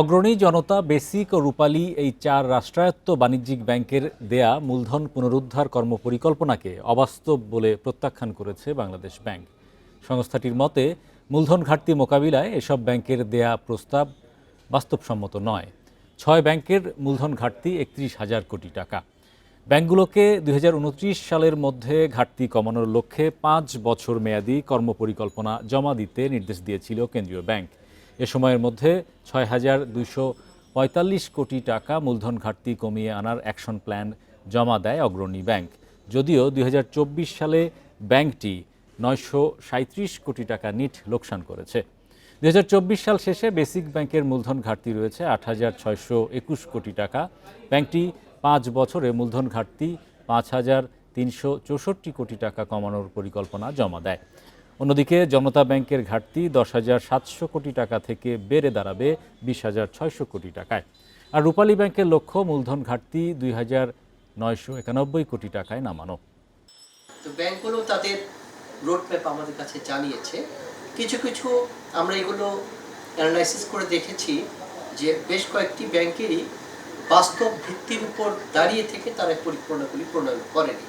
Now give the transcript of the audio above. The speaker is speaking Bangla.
অগ্রণী জনতা বেসিক ও রূপালী এই চার রাষ্ট্রায়ত্ত বাণিজ্যিক ব্যাংকের দেয়া মূলধন পুনরুদ্ধার কর্মপরিকল্পনাকে অবাস্তব বলে প্রত্যাখ্যান করেছে বাংলাদেশ ব্যাংক। সংস্থাটির মতে, মূলধন ঘাটতি মোকাবিলায় এসব ব্যাংকের দেয়া প্রস্তাব বাস্তবসম্মত নয়। ছয় ব্যাংকের মূলধন ঘাটতি একত্রিশ হাজার কোটি টাকা। ব্যাংকগুলোকে দু হাজার উনত্রিশ সালের মধ্যে ঘাটতি কমানোর লক্ষ্যে পাঁচ বছর মেয়াদী কর্মপরিকল্পনা জমা দিতে নির্দেশ দিয়েছিল কেন্দ্রীয় ব্যাংক। এ সময়ের মধ্যে ছয় হাজার দুইশো পঁয়তাল্লিশ কোটি টাকা মূলধন ঘাটতি কমিয়ে আনার অ্যাকশন প্ল্যান জমা দেয় অগ্রণী ব্যাংক। যদিও দুই হাজার চব্বিশ সালে ব্যাংকটি নয়শো কোটি টাকা নিট লোকসান করেছে। দু হাজার চব্বিশ সাল শেষে বেসিক ব্যাংকের মূলধন ঘাটতি রয়েছে আট হাজার ছয়শো একুশ কোটি টাকা। ব্যাংকটি পাঁচ বছরে মূলধন ঘাটতি পাঁচ হাজার তিনশো চৌষট্টি কোটি টাকা কমানোর পরিকল্পনা জমা দেয়। অন্যদিকে জনতা ব্যাংকের ঘাটতি দশ হাজার সাতশো কোটি টাকা থেকে বেড়ে দাঁড়াবে বিশ হাজার ছয়শো কোটি টাকায়। আর রূপালী ব্যাংকের লক্ষ্য মূলধন ঘাটতি দুই হাজার নয়শো একানব্বই কোটি টাকায় নামানো। তো ব্যাংকগুলো তাদের রোডম্যাপ আমাদের কাছে জানিয়েছে। কিছু কিছু আমরা এগুলো অ্যানালাইসিস করে দেখেছি যে বেশ কয়েকটি ব্যাংকেরই বাস্তব ভিত্তির উপর দাঁড়িয়ে থেকে তারা পরিকল্পনাগুলি প্রণয়ন করেনি।